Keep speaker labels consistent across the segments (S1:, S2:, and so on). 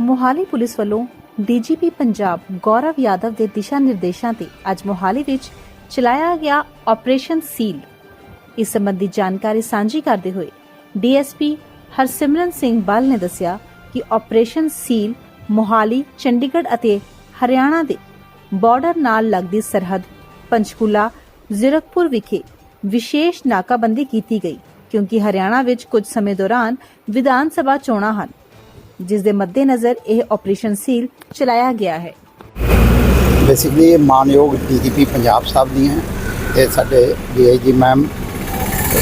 S1: Mohali police ਵੱਲੋਂ DGP Punjab Gaurav Yadav ਦੇ ਦਿਸ਼ਾ ਨਿਰਦੇਸ਼ਾਂ ਤੇ ਅੱਜ ਮੋਹਾਲੀ ਵਿੱਚ ਚਲਾਇਆ ਗਿਆ ਆਪਰੇਸ਼ਨ ਸੀਲ। ਇਸ ਸੰਬੰਧੀ ਜਾਣਕਾਰੀ ਸਾਂਝੀ ਕਰਦੇ ਹੋਏ ਡੀਐਸਪੀ ਹਰਸਿਮਰਨ ਸਿੰਘ ਬੱਲ ਨੇ ਦੱਸਿਆ ਕਿ ਆਪਰੇਸ਼ਨ ਸੀਲ ਮੋਹਾਲੀ, ਚੰਡੀਗੜ੍ਹ ਅਤੇ ਹਰਿਆਣਾ ਦੇ ਬਾਰਡਰ ਨਾਲ ਲੱਗਦੀ ਸਰਹੱਦ ਪੰਚਕੂਲਾ, ਜ਼ੀਰਕਪੁਰ ਵਿਖੇ ਵਿਸ਼ੇਸ਼ ਨਾਕਾਬੰਦੀ ਕੀਤੀ ਗਈ ਕਿਉਂਕਿ ਹਰਿਆਣਾ ਵਿੱਚ ਕੁਝ ਸਮੇਂ ਦੌਰਾਨ ਵਿਧਾਨ ਸਭਾ ਚੋਣਾਂ ਹਨ। ਜਿਸ ਦੇ ਮੱਦੇਨਜ਼ਰ ਇਹ ਆਪਰੇਸ਼ਨ ਸੀਲ ਚਲਾਇਆ ਗਿਆ ਹੈ।
S2: ਬੇਸਿਕਲੀ ਇਹ ਮਾਨਯੋਗ ਡੀਜੀਪੀ ਪੰਜਾਬ ਸਾਹਿਬ ਦੀਆਂ ਹੈ ਤੇ ਸਾਡੇ ਡੀਆਈਜੀ ਮੈਮ,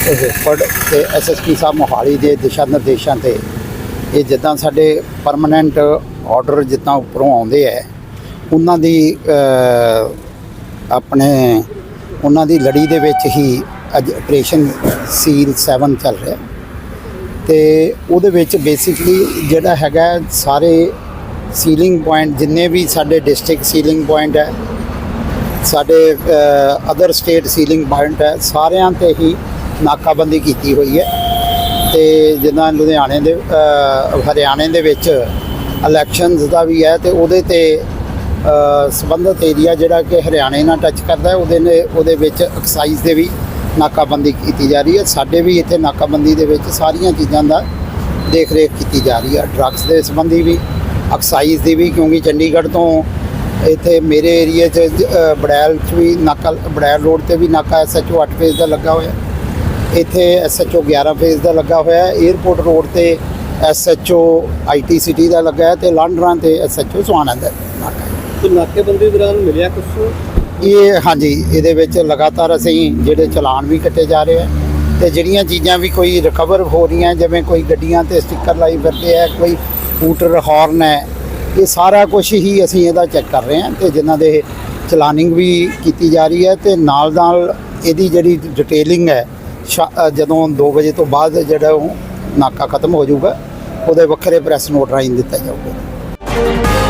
S2: ਰੋਪੜ ਤੇ ਐਸਐਸਪੀ ਸਾਹਿਬ ਮੋਹਾਲੀ ਦੇ ਦਿਸ਼ਾ ਨਿਰਦੇਸ਼ਾਂ ਤੇ ਇਹ ਜਿੱਦਾਂ ਸਾਡੇ ਪਰਮਨੈਂਟ ਆਰਡਰ ਜਿੱਦਾਂ ਉੱਪਰੋਂ ਆਉਂਦੇ ਹੈ ਉਹਨਾਂ ਦੀ ਆਪਣੇ, ਉਹਨਾਂ ਦੀ ਲੜੀ ਦੇ ਵਿੱਚ ਹੀ ਅੱਜ ਆਪਰੇਸ਼ਨ ਸੀਲ 7 ਚੱਲ ਰਿਹਾ। ਤੇ ਉਹਦੇ ਵਿੱਚ ਬੇਸਿਕਲੀ ਜਿਹੜਾ ਹੈਗਾ ਸਾਰੇ ਸੀਲਿੰਗ ਪੁਆਇੰਟ ਜਿੰਨੇ ਵੀ ਸਾਡੇ ਡਿਸਟ੍ਰਿਕਟ ਸੀਲਿੰਗ ਪੁਆਇੰਟ ਹੈ ਸਾਡੇ ਅਦਰ ਸਟੇਟ ਸੀਲਿੰਗ ਪੁਆਇੰਟ ਹੈ ਸਾਰਿਆਂ ਤੇ ਹੀ ਨਾਕਾਬੰਦੀ ਕੀਤੀ ਹੋਈ ਹੈ। ਤੇ ਜਿੱਦਾਂ ਲੁਧਿਆਣੇ ਦੇ ਹਰਿਆਣੇ ਦੇ ਵਿੱਚ ਇਲੈਕਸ਼ਨਸ ਦਾ ਵੀ ਹੈ ਤੇ ਉਹਦੇ ਤੇ ਅ, ਸੰਬੰਧਿਤ ਏਰੀਆ ਜਿਹੜਾ ਕਿ ਹਰਿਆਣੇ ਨਾਲ ਟੱਚ ਕਰਦਾ ਹੈ ਉਹਦੇ ਨੇ ਉਹਦੇ ਵਿੱਚ ਐਕਸਾਈਜ਼ ਦੇ ਵੀ ਨਾਕਾਬੰਦੀ ਕੀਤੀ ਜਾ ਰਹੀ ਹੈ। ਸਾਡੇ ਵੀ ਇੱਥੇ ਨਾਕਾਬੰਦੀ ਦੇ ਵਿੱਚ ਸਾਰੀਆਂ ਚੀਜ਼ਾਂ ਦਾ ਦੇਖ ਰੇਖ ਕੀਤੀ ਜਾ ਰਹੀ ਹੈ। ਡਰੱਗਸ ਦੇ ਸੰਬੰਧੀ ਵੀ, ਐਕਸਾਈਜ਼ ਦੀ ਵੀ, ਕਿਉਂਕਿ ਚੰਡੀਗੜ੍ਹ ਤੋਂ ਇੱਥੇ ਮੇਰੇ ਏਰੀਆ 'ਚ ਬੜੈਲ 'ਚ ਵੀ ਨਾਕਾ, ਬੜੈਲ ਰੋਡ ਤੇ ਵੀ ਨਾਕਾ ਐਸਐਚਓ 8 ਫੇਜ਼ ਦਾ ਲੱਗਾ ਹੋਇਆ। ਇੱਥੇ ਐਸਐਚਓ 11 ਫੇਜ਼ ਦਾ ਲੱਗਾ ਹੋਇਆ। ਹੈ 에ਅਰਪੋਰਟ ਰੋਡ ਤੇ ਐਸਐਚਓ ਆਈਟੀ ਸਿਟੀ ਦਾ ਲੱਗਾ ਹੈ ਤੇ ਲਾਂਡਰਾਂ ਤੇ ਐਸਐਚਓ ਸੁਆਣਾ ਦਾ ਨਾਕਾ ਹੈ।
S3: ਤੇ ਨਾਕੇਬੰਦੀ ਦੌਰਾਨ ਮਿਲਿਆ ਕੁਝ
S2: ਇਹ ਹਾਂਜੀ, ਇਹਦੇ ਵਿੱਚ ਲਗਾਤਾਰ ਅਸੀਂ ਜਿਹੜੇ ਚਲਾਨ ਵੀ ਕੱਟੇ ਜਾ ਰਹੇ ਆ ਤੇ ਜਿਹੜੀਆਂ ਚੀਜ਼ਾਂ ਵੀ ਕੋਈ ਰਿਕਵਰ ਹੋ ਰਹੀਆਂ, ਜਿਵੇਂ ਕੋਈ ਗੱਡੀਆਂ ਤੇ ਸਟicker ਲਾਈ ਫਿਰਦੇ ਆ, ਕੋਈ ਸਕੂਟਰ ਹਾਰਨ ਹੈ, ਇਹ ਸਾਰਾ ਕੁਝ ਹੀ ਅਸੀਂ ਇਹਦਾ ਚੈੱਕ ਕਰ ਰਹੇ ਹਾਂ ਤੇ ਜਿਨ੍ਹਾਂ ਦੇ ਚਲਾਨਿੰਗ ਵੀ ਕੀਤੀ ਜਾ ਰਹੀ ਹੈ ਤੇ ਨਾਲ ਨਾਲ ਇਹਦੀ ਜਿਹੜੀ ਡਿਟੇਲਿੰਗ ਹੈ, ਸ਼ਾ- ਜਦੋਂ 2 ਵਜੇ ਤੋਂ ਬਾਅਦ ਜਿਹੜਾ ਉਹ ਨਾਕਾ ਖਤਮ ਹੋ ਜਾਊਗਾ, ਉਹਦੇ ਵੱਖਰੇ ਪ੍ਰੈਸ ਨੋਟ ਰਾਹੀਂ ਦਿੱਤਾ ਜਾਊਗਾ।